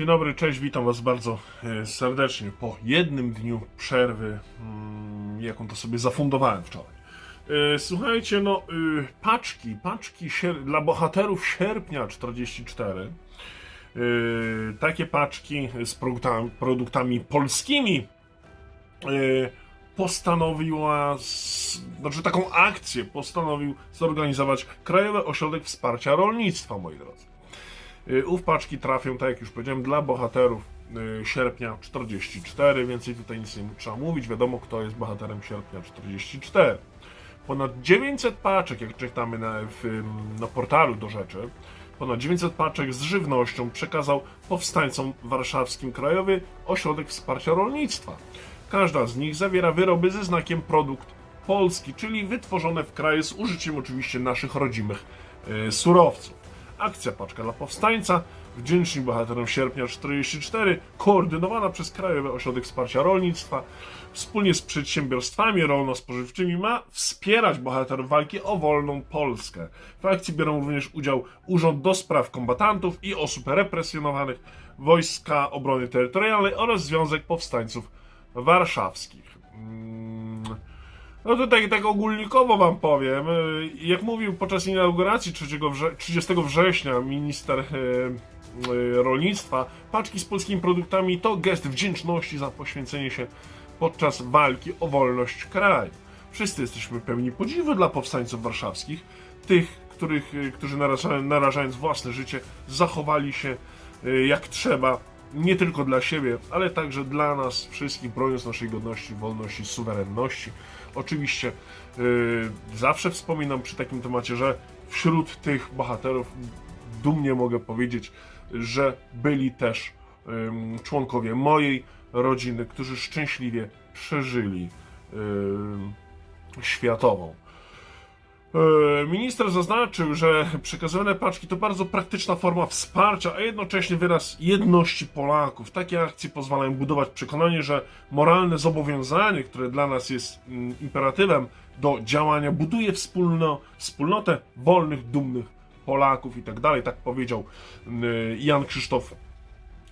Dzień dobry, cześć, witam Was bardzo e, serdecznie po jednym dniu przerwy, mm, jaką to sobie zafundowałem wczoraj. E, Słuchajcie, no, y, paczki, paczki dla bohaterów sierpnia 44. y, Takie paczki z produktami, polskimi y, postanowiła, znaczy taką akcję postanowił zorganizować Krajowy Ośrodek Wsparcia Rolnictwa, moi drodzy. Y, Ów paczki trafią, tak jak już powiedziałem, dla bohaterów y, sierpnia 44, więcej tutaj nic nie trzeba mówić, wiadomo kto jest bohaterem sierpnia 44. Ponad 900 paczek, jak czytamy na, w, na portalu do rzeczy, ponad 900 paczek z żywnością przekazał powstańcom warszawskim Krajowy Ośrodek Wsparcia Rolnictwa. Każda z nich zawiera wyroby ze znakiem produkt polski, czyli wytworzone w kraju z użyciem oczywiście naszych rodzimych y, surowców. Akcja Paczka dla Powstańca, wdzięczni bohaterom sierpnia 44, koordynowana przez Krajowy Ośrodek Wsparcia Rolnictwa, wspólnie z przedsiębiorstwami rolno-spożywczymi ma wspierać bohaterów walki o wolną Polskę. W akcji biorą również udział Urząd do Spraw Kombatantów i Osób Represjonowanych, Wojska Obrony Terytorialnej oraz Związek Powstańców Warszawskich. No to tak, ogólnikowo wam powiem. y, Jak mówił podczas inauguracji 3 wrze 30 września minister y, y, rolnictwa, paczki z polskimi produktami to gest wdzięczności za poświęcenie się podczas walki o wolność kraju. Wszyscy jesteśmy pełni podziwu dla powstańców warszawskich, tych, których, którzy naraża- narażając własne życie, zachowali się jak trzeba, nie tylko dla siebie, ale także dla nas wszystkich, broniąc naszej godności, wolności, suwerenności. Oczywiście y, zawsze wspominam przy takim temacie, że wśród tych bohaterów dumnie mogę powiedzieć, że byli też ym, członkowie mojej rodziny, którzy szczęśliwie przeżyli ym, światową. E, Minister zaznaczył, że przekazywane paczki to bardzo praktyczna forma wsparcia, a jednocześnie wyraz jedności Polaków. Takie akcje pozwalają budować przekonanie, że moralne zobowiązanie, które dla nas jest mm, imperatywem do działania, buduje wspólno, wspólnotę wolnych, dumnych Polaków i tak dalej. Tak powiedział mm, Jan Krzysztof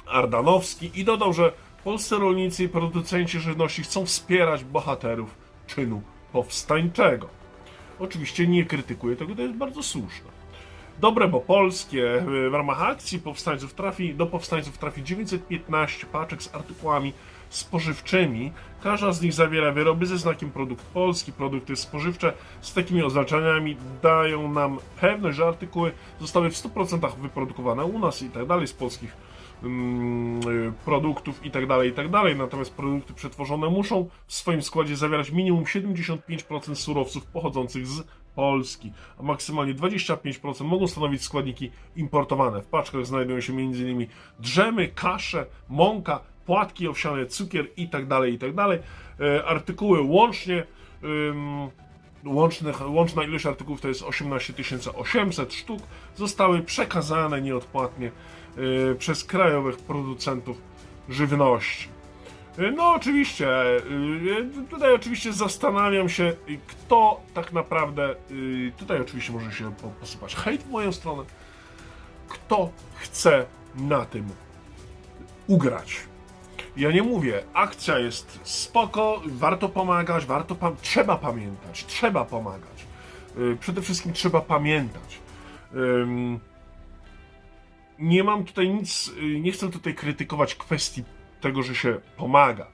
Ardanowski i dodał, że polscy rolnicy i producenci żywności chcą wspierać bohaterów czynu powstańczego. Oczywiście nie krytykuję tego, to jest bardzo słuszne. Dobre, bo polskie w ramach akcji powstańców trafi, do powstańców trafi 915 paczek z artykułami spożywczymi. Każda z nich zawiera wyroby ze znakiem produkt polski. Produkty spożywcze z takimi oznaczeniami dają nam pewność, że artykuły zostały w 100% wyprodukowane u nas i tak dalej z polskich produktów i tak dalej, i tak. Natomiast produkty przetworzone muszą w swoim składzie zawierać minimum 75% surowców pochodzących z Polski, a maksymalnie 25% mogą stanowić składniki importowane. W paczkach znajdują się m.in. drzemy, kasze, mąka, płatki owsiane, cukier i tak dalej, i dalej. E, Artykuły łącznie łącznych, łączna ilość artykułów to jest 18 800 sztuk, zostały przekazane nieodpłatnie y, przez krajowych producentów żywności. Y, No oczywiście, y, tutaj oczywiście zastanawiam się, kto tak naprawdę, y, tutaj oczywiście może się po- posypać hejt w moją stronę, kto chce na tym ugrać. Ja nie mówię, akcja jest spoko, warto pomagać, warto pam trzeba pamiętać, trzeba pomagać. Y, Przede wszystkim trzeba pamiętać. Ym, Nie mam tutaj nic, y, nie chcę tutaj krytykować kwestii tego, że się pomaga.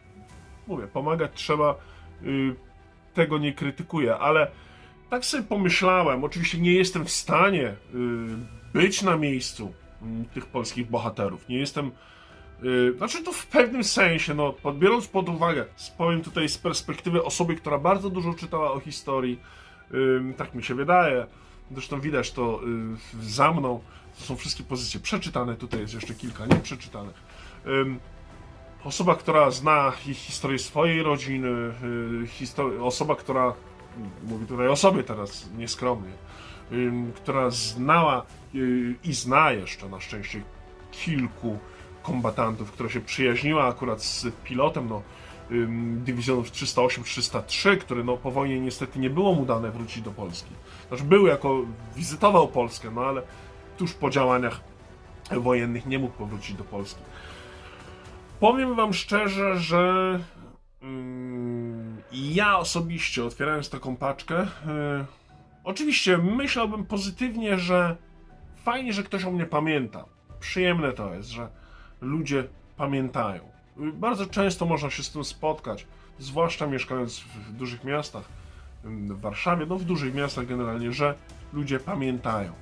Mówię, pomagać trzeba, y, tego nie krytykuję, ale tak sobie pomyślałem, oczywiście nie jestem w stanie y, być na miejscu mm, tych polskich bohaterów. Nie jestem Yy, Znaczy to w pewnym sensie, no, biorąc pod uwagę, powiem tutaj z perspektywy osoby, która bardzo dużo czytała o historii, ym, tak mi się wydaje, zresztą widać to yy, za mną, to są wszystkie pozycje przeczytane, tutaj jest jeszcze kilka nieprzeczytanych. Ym, Osoba, która zna hi- historię swojej rodziny, yy, histo- osoba, która, mówię tutaj o sobie teraz nieskromnie, ym, która znała yy, i zna jeszcze na szczęście kilku kombatantów, która się przyjaźniła akurat z pilotem no, dywizjonów 308-303, który no, po wojnie niestety nie było mu dane wrócić do Polski. Znaczy był jako, wizytował Polskę, no ale tuż po działaniach wojennych nie mógł powrócić do Polski. Powiem Wam szczerze, że ja osobiście otwierając taką paczkę, y, oczywiście myślałbym pozytywnie, że fajnie, że ktoś o mnie pamięta. Przyjemne to jest, że ludzie pamiętają. Bardzo często można się z tym spotkać, zwłaszcza mieszkając w dużych miastach, ym, w Warszawie, no w dużych miastach generalnie, że ludzie pamiętają.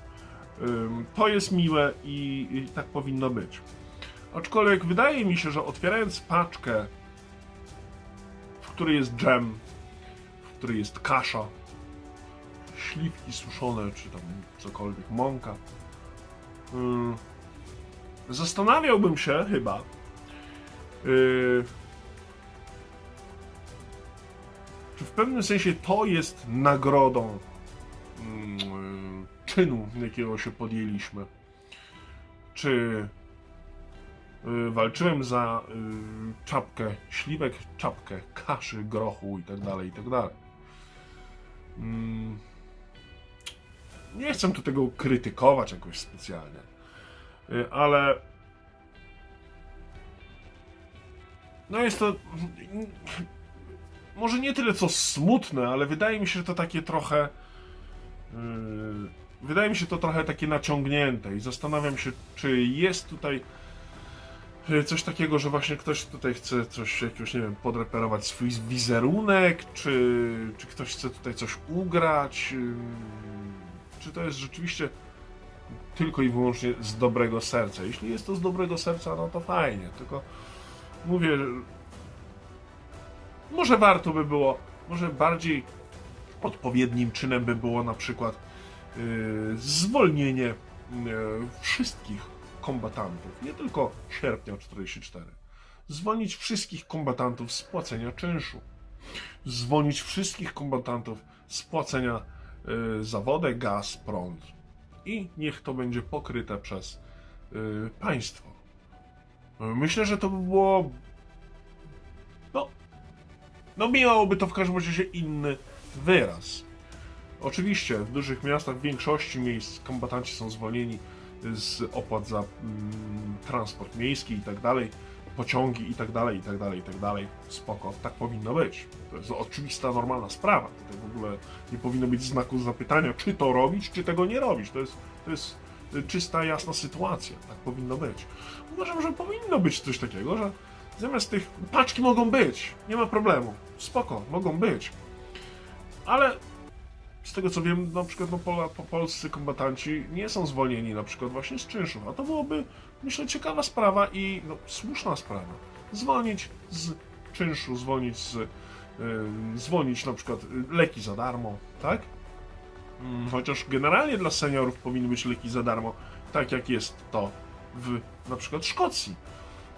To jest miłe i, tak powinno być. Aczkolwiek wydaje mi się, że otwierając paczkę, w której jest dżem, w której jest kasza, śliwki suszone, czy tam cokolwiek, mąka, zastanawiałbym się chyba, yy, czy w pewnym sensie to jest nagrodą mm, czynu, jakiego się podjęliśmy. Czy y, walczyłem za y, czapkę śliwek, czapkę kaszy, grochu i dalej, i tak dalej. Mm, Nie chcę tu tego krytykować jakoś specjalnie, ale no jest to może nie tyle co smutne, ale wydaje mi się, że to takie trochę yy, wydaje mi się to trochę takie naciągnięte i zastanawiam się, czy jest tutaj yy, coś takiego, że właśnie ktoś tutaj chce coś jakiegoś, nie wiem, podreperować swój wizerunek, czy, czy ktoś chce tutaj coś ugrać, czy to jest rzeczywiście tylko i wyłącznie z dobrego serca. Jeśli jest to z dobrego serca, no to fajnie, tylko mówię, może warto by było, może bardziej odpowiednim czynem by było na przykład yy, zwolnienie yy, wszystkich kombatantów, nie tylko sierpnia 44. Zwolnić wszystkich kombatantów z płacenia czynszu. Zwolnić wszystkich kombatantów z płacenia yy, za wodę, gaz, prąd. I niech to będzie pokryte przez yy, państwo. Myślę, że to by było no, no miałoby to w każdym razie inny wyraz. Oczywiście w dużych miastach w większości miejsc kombatanci są zwolnieni z opłat za mm, transport miejski i tak dalej, pociągi i tak dalej, i tak dalej, i tak dalej. Spoko, tak powinno być. To jest oczywista, normalna sprawa. Tutaj w ogóle nie powinno być znaku zapytania, czy to robić, czy tego nie robić. To jest, to jest y, czysta, jasna sytuacja. Tak powinno być. Uważam, że powinno być coś takiego, że zamiast tych paczki mogą być, nie ma problemu. Spoko, mogą być. Ale z tego co wiem, na przykład no, pola, po, polscy kombatanci nie są zwolnieni na przykład właśnie z czynszów, a to byłoby, myślę, ciekawa sprawa i no, słuszna sprawa. Zwolnić z czynszu, zwolnić z, yy, zwolnić na przykład y, leki za darmo, tak? Mm, Chociaż generalnie dla seniorów powinny być leki za darmo, tak jak jest to w na przykład Szkocji.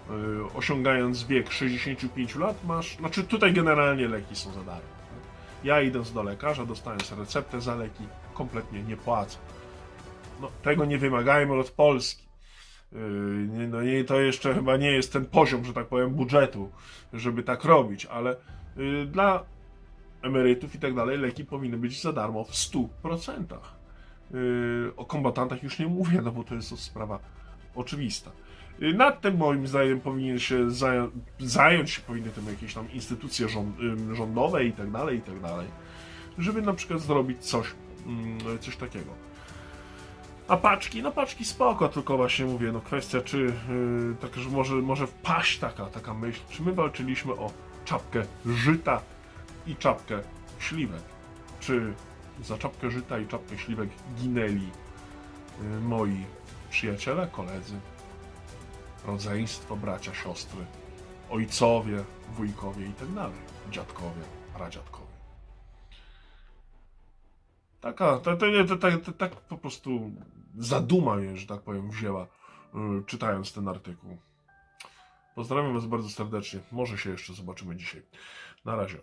Yy, osiągając wiek 65 lat masz, znaczy tutaj generalnie leki są za darmo. tak? Ja idąc do lekarza, dostając receptę za leki, kompletnie nie płacę. No, tego nie wymagajmy od Polski. Yy, No nie, to jeszcze chyba nie jest ten poziom, że tak powiem, budżetu, żeby tak robić, ale yy, dla emerytów i tak dalej leki powinny być za darmo w 100%. Yy, O kombatantach już nie mówię, no bo to jest sprawa oczywista. Nad tym moim zdaniem powinien się zająć, zająć się powinny tym jakieś tam instytucje rządowe i tak dalej, i tak dalej, żeby na przykład zrobić coś, mm, coś takiego. A paczki, no paczki spoko, tylko właśnie mówię, no kwestia czy, yy, tak, że może, może wpaść taka, taka myśl, czy my walczyliśmy o czapkę żyta i czapkę śliwek, czy za czapkę żyta i czapkę śliwek ginęli yy, moi przyjaciele, koledzy, rodzeństwo, bracia, siostry, ojcowie, wujkowie i tak dalej, dziadkowie, pradziadkowie. Taka, to, to, to, tak po prostu zaduma mnie, że tak powiem, wzięła, y, czytając ten artykuł. Pozdrawiam Was bardzo serdecznie. Może się jeszcze zobaczymy dzisiaj. Na razie.